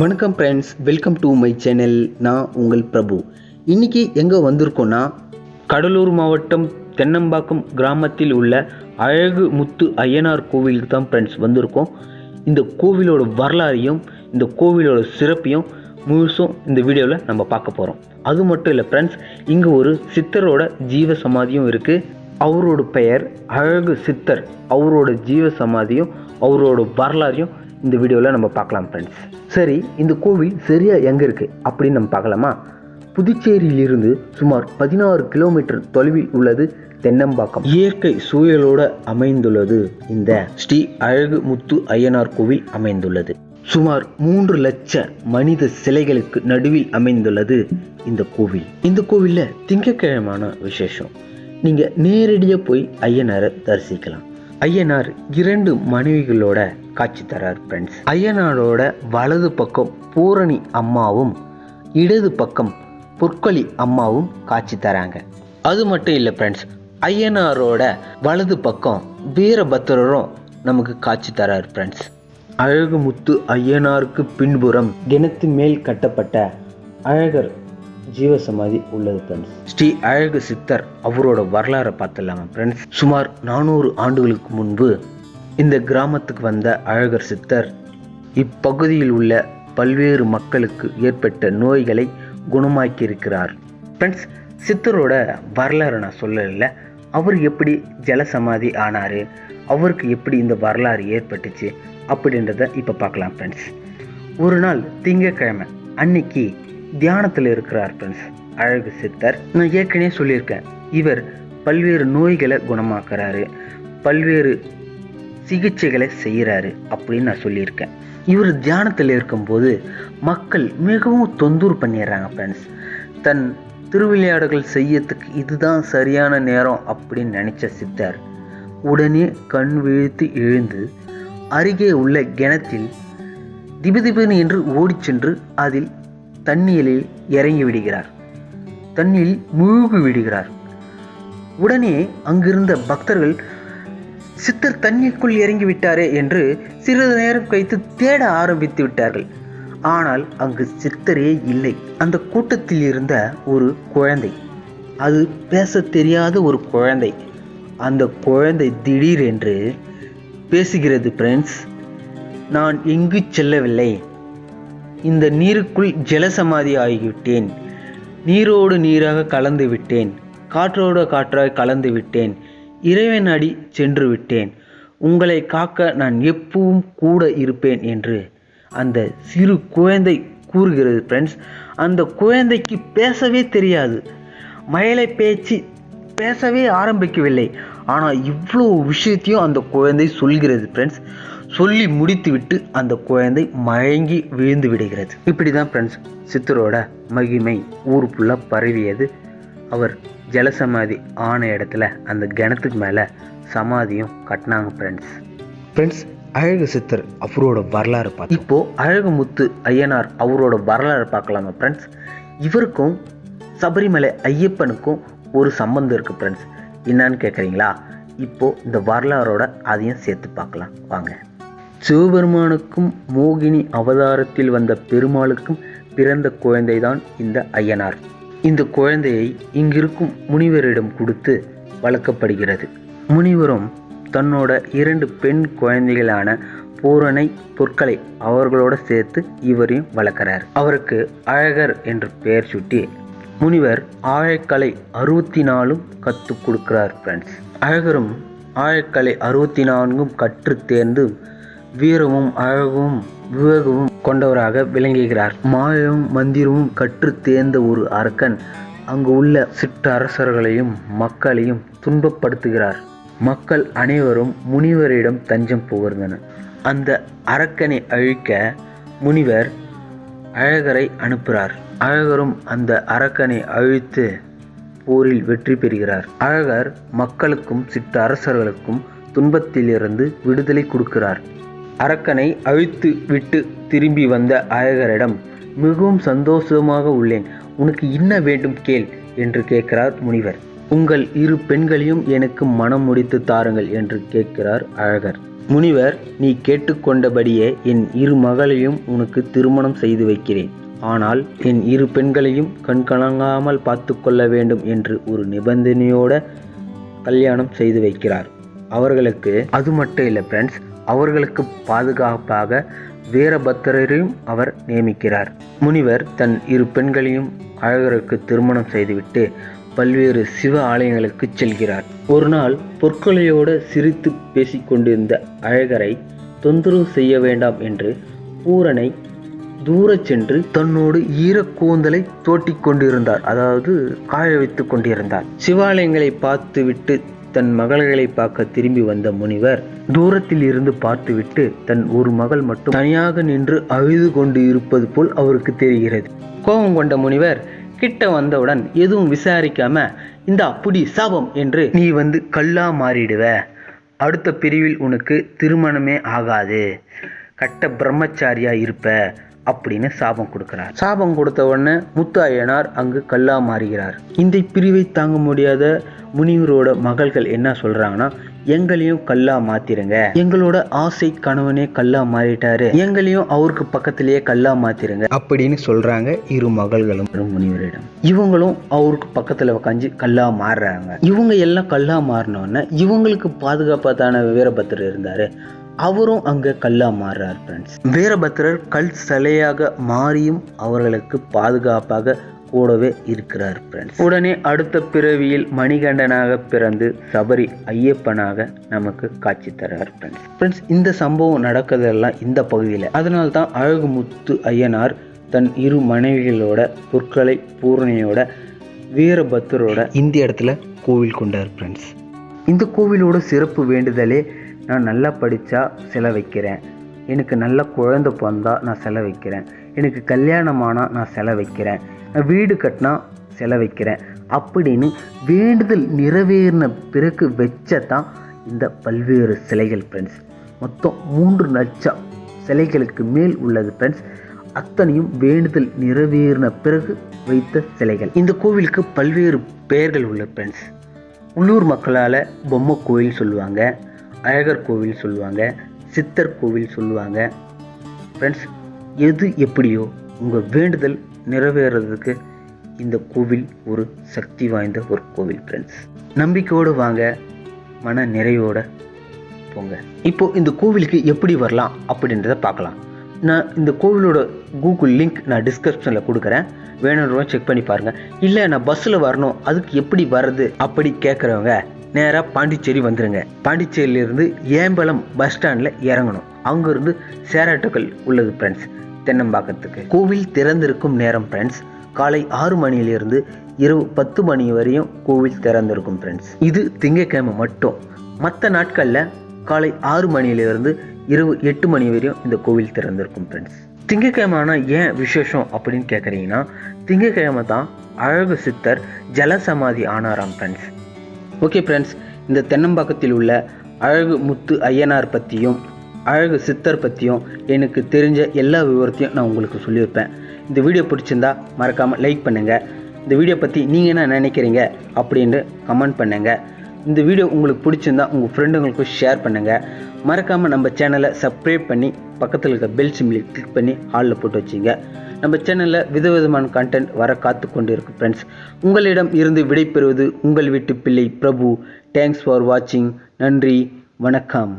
வணக்கம் friends welcome to my channel நான் உங்கள் பிரபு. இன்றைக்கி எங்கே வந்திருக்கோன்னா கடலூர் மாவட்டம் தென்னம்பாக்கம் கிராமத்தில் உள்ள அழகு முத்து ஐயனார் கோவிலுக்கு தான் ஃப்ரெண்ட்ஸ் வந்திருக்கோம். இந்த கோவிலோட வரலாறையும் இந்த கோவிலோட சிறப்பையும் முழுசும் இந்த வீடியோவில் நம்ம பார்க்க போகிறோம் அது மட்டும் இல்லை ஃப்ரெண்ட்ஸ் இங்கே ஒரு சித்தரோட ஜீவ சமாதியும் இருக்குது அவரோட பெயர் அழகு சித்தர். அவரோட ஜீவ சமாதியும் அவரோட வரலாறையும் இந்த வீடியோவில் நம்ம பார்க்கலாம் ஃப்ரெண்ட்ஸ் சரி இந்த கோவில் சரியாக எங்கே இருக்குது அப்படின்னு நம்ம பார்க்கலாமா? புதுச்சேரியிலிருந்து சுமார் பதினாறு கிலோமீட்டர் தொலைவில் உள்ளது தென்னம்பாக்கம். இயற்கை சூழலோடு அமைந்துள்ளது இந்த ஸ்ரீ அழகு முத்து அய்யனார் கோவில் அமைந்துள்ளது. சுமார் மூன்று லட்ச மனித சிலைகளுக்கு நடுவில் அமைந்துள்ளது இந்த கோவில். இந்த கோவிலில் திங்கக்கிழமான விசேஷம். நீங்கள் நேரடியாக போய் ஐயனாரை தரிசிக்கலாம். ஐயனார் இரண்டு மனைவிகளோட காட்சி தரார் ஃப்ரெண்ட்ஸ் ஐயனாரோட வலது பக்கம் பூரணி அம்மாவும் இடது பக்கம் பொற்களி அம்மாவும் காட்சி தராங்க. அது மட்டும் இல்லை ஃப்ரெண்ட்ஸ் ஐயனாரோட வலது பக்கம் வீரபத்திரரும் நமக்கு காட்சி தரார் ஃப்ரெண்ட்ஸ் அழகுமுத்து ஐயனாருக்கு பின்புறம் கிணத்து மேல் கட்டப்பட்ட அழகர் ஜீவசமாதி உள்ளது ஃப்ரெண்ட்ஸ் ஸ்ரீ அழகு சித்தர் அவரோட வரலாறை பார்த்துடலாமா ஃப்ரெண்ட்ஸ் சுமார் நானூறு ஆண்டுகளுக்கு முன்பு இந்த கிராமத்துக்கு வந்த அழகர் சித்தர் இப்பகுதியில் உள்ள பல்வேறு மக்களுக்கு ஏற்பட்ட நோய்களை குணமாக்கி இருக்கிறார் ஃப்ரெண்ட்ஸ் சித்தரோட வரலாறு நான் சொல்லலை. அவர் எப்படி ஜலசமாதி ஆனார்? அவருக்கு எப்படி இந்த வரலாறு ஏற்பட்டுச்சு? அப்படின்றத இப்போ பார்க்கலாம் ஃப்ரெண்ட்ஸ் ஒரு நாள் திங்கக்கிழமை அன்னைக்கு தியானத்தில் இருக்கிறார் ஃப்ரெண்ட்ஸ் அழகு சித்தர் நான் ஏற்கனவே சொல்லியிருக்கேன். இவர் பல்வேறு நோய்களை குணமாக்குறாரு. பல்வேறு சிகிச்சைகளை செய்கிறாரு அப்படின்னு நான் சொல்லியிருக்கேன். இவர் தியானத்தில் இருக்கும்போது மக்கள் மிகவும் தொந்தூர் பண்ணிடுறாங்க ஃப்ரெண்ட்ஸ் தன் திருவிளையாடுகள் செய்யறதுக்கு இதுதான் சரியான நேரம் அப்படின்னு நினச்ச சித்தர் உடனே கண் விழித்து எழுந்து அருகே உள்ள கிணத்தில் திபதிபனு என்று ஓடிச் சென்று அதில் தண்ணீரில் இறங்கி விடுகிறார். தண்ணீரில் மூழ்கி விடுகிறார். உடனே அங்கிருந்த பக்தர்கள் சித்தர் தண்ணீருக்குள் இறங்கி விட்டாரே என்று சிறிது நேரம் கழித்து தேட ஆரம்பித்து விட்டார்கள். ஆனால் அங்கு சித்தரே இல்லை. அந்த கூட்டத்தில் இருந்த ஒரு குழந்தை. அது பேச தெரியாத ஒரு குழந்தை. அந்த குழந்தை திடீரென்று பேசுகிறது ஃப்ரெண்ட்ஸ் நான் எங்கு செல்லவில்லை. இந்த நீருக்குள் ஜலசமாதி ஆகிவிட்டேன். நீரோடு நீராக கலந்து விட்டேன். காற்றோடு காற்றாக கலந்து விட்டேன். இறைவன் அடி சென்று விட்டேன். உங்களை காக்க நான் எப்பவும் கூட இருப்பேன் என்று அந்த சிறு குழந்தை கூறுகிறது ஃப்ரெண்ட்ஸ் அந்த குழந்தைக்கு பேசவே தெரியாது. மயிலை பேச்சு பேசவே ஆரம்பிக்கவில்லை. ஆனால் இவ்வளோ விஷயத்தையும் அந்த குழந்தை சொல்கிறது ஃப்ரெண்ட்ஸ் சொல்லி முடித்துவிட்டு அந்த குழந்தை மயங்கி விழுந்து விடுகிறது. இப்படி தான் ஃப்ரெண்ட்ஸ் சித்தரோட மகிமை ஊருக்குள்ளே பரவியது. அவர் ஜலசமாதி ஆன இடத்துல அந்த கிணத்துக்கு மேலே சமாதியும் கட்டினாங்க ஃப்ரெண்ட்ஸ் ஃப்ரெண்ட்ஸ் அழகு சித்தர் அவரோட வரலாறு பார்த்து இப்போது அழகு முத்து ஐயனார் அவரோட வரலாறு பார்க்கலாமா ஃப்ரெண்ட்ஸ் இவருக்கும் சபரிமலை ஐயப்பனுக்கும் ஒரு சம்பந்தம் இருக்குது ஃப்ரெண்ட்ஸ் என்னன்னு கேட்குறீங்களா இப்போது இந்த வரலாறோட அதையும் சேர்த்து பார்க்கலாம். வாங்க. சிவபெருமானுக்கும் மோகினி அவதாரத்தில் வந்த பெருமாளுக்கும் பிறந்த குழந்தைதான் இந்த ஐயனார். இந்த குழந்தையை இங்கிருக்கும் முனிவரிடம் கொடுத்து வளர்க்கப்படுகிறது. முனிவரும் தன்னோட இரண்டு பெண் குழந்தைகளான பூரணை பொற்களை அவர்களோட சேர்த்து இவரையும் வளர்க்கிறார். அவருக்கு அழகர் என்று பெயர் சுட்டி முனிவர் ஆழக்கலை அறுபத்தி நாலும் கற்றுக் கொடுக்கிறார் ஃப்ரெண்ட்ஸ் அழகரும் ஆழக்கலை அறுபத்தி நான்கும் கற்று தேர்ந்து வீரமும் அழகும் விவேகமும் கொண்டவராக விளங்குகிறார். மாயமும் மந்திரமும் கற்று தேர்ந்த ஒரு அரக்கன் அங்கு உள்ள சிற்றரசர்களையும் மக்களையும் துன்பப்படுத்துகிறார். மக்கள் அனைவரும் முனிவரிடம் தஞ்சம் புகர்ந்தனர். அந்த அரக்கனை அழிக்க முனிவர் அழகரை அனுப்புகிறார். அழகரும் அந்த அரக்கனை அழித்து போரில் வெற்றி பெறுகிறார். அழகர் மக்களுக்கும் சிற்றரசர்களுக்கும் துன்பத்திலிருந்து விடுதலை கொடுக்கிறார். அரக்கனை அழித்து விட்டு திரும்பி வந்த அழகரிடம் மிகவும் சந்தோஷமாக உள்ளேன். உனக்கு என்ன வேண்டும் கேள் என்று கேட்கிறார் முனிவர். உங்கள் இரு பெண்களையும் எனக்கு மனம் முடித்து தாருங்கள் என்று கேட்கிறார் அழகர். முனிவர் நீ கேட்டுக்கொண்டபடியே என் இரு மகளையும் உனக்கு திருமணம் செய்து வைக்கிறேன். ஆனால் என் இரு பெண்களையும் கண்கலங்காமல் பார்த்து கொள்ள வேண்டும் என்று ஒரு நிபந்தனையோட கல்யாணம் செய்து வைக்கிறார். அவர்களுக்கு அது மட்டும் இல்லை ஃப்ரெண்ட்ஸ் அவர்களுக்கு பாதுகாப்பாக வீரபத்திரரையும் அவர் நியமிக்கிறார். முனிவர் தன் இரு பெண்களையும் அழகருக்கு திருமணம் செய்துவிட்டு பல்வேறு சிவ ஆலயங்களுக்கு செல்கிறார். ஒரு நாள் பொற்கொலையோடு சிரித்து பேசிக்கொண்டிருந்த அழகரை தொந்தரவு செய்ய வேண்டாம் என்று பூரனை தூர சென்று தன்னோடு ஈரக்கூந்தலை தோட்டி கொண்டிருந்தார். அதாவது காய வைத்துக் கொண்டிருந்தார். சிவாலயங்களை பார்த்துவிட்டு தன் மகள்களை பார்க்க திரும்பி வந்த முனிவர் தூரத்தில் இருந்து பார்த்துவிட்டு தன் ஒரு மகள் மட்டும் தனியாக நின்று அழுது கொண்டு இருப்பது போல் அவருக்கு தெரிகிறது. கோபம் கொண்ட முனிவர் கிட்ட வந்தவுடன் எதுவும் விசாரிக்காம இந்த அப்படி சாபம் என்று நீ வந்து கல்லா மாறிடுவ. அடுத்த பிரிவில் உனக்கு திருமணமே ஆகாது. கட்ட பிரம்மச்சாரியா இருப்ப. அப்படின்னு சாபம் கொடுக்கிறார். சாபம் கொடுத்த உடனே முத்து அய்யனார் அங்கு கல்லா மாறுகிறார். இந்த பிரிவை தாங்க முடியாத முனிவரோட மகள்கள் என்ன சொல்றாங்கன்னா எங்களையும் கல்லா மாத்திருங்க. எங்களோட ஆசை கணவனே கல்லா மாறிட்டாரு. எங்களையும் அவருக்கு பக்கத்திலேயே கல்லா மாத்திருங்க அப்படின்னு சொல்றாங்க இரு மகள்களும். முனிவரிடம். இவங்களும் அவருக்கு பக்கத்துல உக்காந்து கல்லா மாறுறாங்க. இவங்க எல்லாம் கல்லா மாறினோடனே இவங்களுக்கு பாதுகாப்பாதான வீரபத்திரர் இருந்தாரு. அவரும் அங்கே கல்லா மாறுறார் ஃப்ரெண்ட்ஸ் வீரபத்திரர் கல் சிலையாக மாறியும் அவர்களுக்கு பாதுகாப்பாக கூடவே இருக்கிறார் ஃப்ரெண்ட்ஸ் உடனே அடுத்த பிறவியில் மணிகண்டனாக பிறந்து சபரி ஐயப்பனாக நமக்கு காட்சி தரார் ஃப்ரெண்ட்ஸ் ஃப்ரெண்ட்ஸ் இந்த சம்பவம் நடக்கிறதெல்லாம் இந்த பகுதியில். அதனால தான் அழகுமுத்து ஐயனார் தன் இரு மனைவிகளோட பொற்களை பூரணியோட வீரபத்தரோட இந்த இடத்துல கோவில் கொண்டார் ஃப்ரெண்ட்ஸ் இந்த கோவிலோட சிறப்பு வேண்டுதலே நான் நல்லா படித்தா சிலை வைக்கிறேன் எனக்கு நல்ல குழந்தை பிறந்தா நான் சிலை வைக்கிறேன் எனக்கு கல்யாணமானால் நான் சிலை வைக்கிறேன் நான் வீடு கட்டினா சிலை வைக்கிறேன் அப்படின்னு வேண்டுதல் நிறைவேறின பிறகு வச்சதான் இந்த பல்வேறு சிலைகள் ஃப்ரெண்ட்ஸ் மொத்தம் மூன்று லட்சம் சிலைகளுக்கு மேல் உள்ளது ஃப்ரெண்ட்ஸ் அத்தனையும் வேண்டுதல் நிறைவேறின பிறகு வைத்த சிலைகள். இந்த கோவிலுக்கு பல்வேறு பெயர்கள் உள்ள ஃப்ரெண்ட்ஸ் உள்ளூர் மக்களால் பொம்மை கோயில் சொல்லுவாங்க. அழகர் கோவில் சொல்லுவாங்க சித்தர் கோவில் சொல்லுவாங்க. ஃப்ரெண்ட்ஸ் எது எப்படியோ உங்கள் வேண்டுதல் நிறைவேறதுக்கு இந்த கோவில் ஒரு சக்தி வாய்ந்த ஒரு கோவில் ஃப்ரெண்ட்ஸ் நம்பிக்கையோடு வாங்க மன நிறைவோட போங்க. இப்போது இந்த கோவிலுக்கு எப்படி வரலாம் அப்படின்றத பார்க்கலாம். நான் இந்த கோவிலோட கூகுள் லிங்க் நான் டிஸ்கிரிப்ஷனில் கொடுக்குறேன். வேணுன்றவங்க செக் பண்ணி பாருங்கள் இல்லை நான் பஸ்ஸில் வரணும் அதுக்கு எப்படி வர்றது அப்படி கேட்குறவங்க நேராக பாண்டிச்சேரி வந்துடுங்க பாண்டிச்சேரியிலேருந்து ஏம்பலம் பஸ் ஸ்டாண்டில் இறங்கணும். அங்கேருந்து சேராட்டுக்கள் உள்ளது ஃப்ரெண்ட்ஸ் தென்னம்பாக்கத்துக்கு. கோவில் திறந்திருக்கும் நேரம் ஃப்ரெண்ட்ஸ் காலை ஆறு மணியிலிருந்து இரவு பத்து மணி வரையும் கோவில் திறந்திருக்கும் ஃப்ரெண்ட்ஸ் இது திங்கக்கிழமை மட்டும். மற்ற நாட்களில் காலை ஆறு மணியிலிருந்து இரவு எட்டு மணி வரையும் இந்த கோவில் திறந்திருக்கும் ஃப்ரெண்ட்ஸ் திங்கக்கிழமை ஆனால் ஏன் விசேஷம் அப்படின்னு கேட்குறீங்கன்னா திங்கக்கிழமை தான் அழகு சித்தர் ஜலசமாதி ஆனாராம் ஃப்ரெண்ட்ஸ் ஓகே ஃப்ரெண்ட்ஸ் இந்த தென்னம்பாக்கத்தில் உள்ள அழகு முத்து ஐயனார் பற்றியும் அழகு சித்தர் பற்றியும் எனக்கு தெரிஞ்ச எல்லா விவரத்தையும் நான் உங்களுக்கு சொல்லியிருப்பேன். இந்த வீடியோ பிடிச்சிருந்தா மறக்காமல் லைக் பண்ணுங்கள் இந்த வீடியோ பற்றி நீங்கள் என்ன நினைக்கிறீங்க அப்படின்னு கமெண்ட் பண்ணுங்கள் இந்த வீடியோ உங்களுக்கு பிடிச்சிருந்தா உங்கள் ஃப்ரெண்டுங்களுக்கும் ஷேர் பண்ணுங்கள் மறக்காமல் நம்ம சேனலை சப்ஸ்கிரைப் பண்ணி பக்கத்தில் இருக்க பெல் சிம்லி கிளிக் பண்ணி ஹாலில் போட்டு வச்சிங்க. நம்ம சேனலில் விதவிதமான கண்டென்ட் வர காத்து கொண்டு இருக்கு ஃப்ரெண்ட்ஸ் உங்களிடம் இருந்து விடைபெறுவது உங்கள் வீட்டு பிள்ளை பிரபு. தேங்க்ஸ் ஃபார் வாட்சிங் நன்றி. வணக்கம்.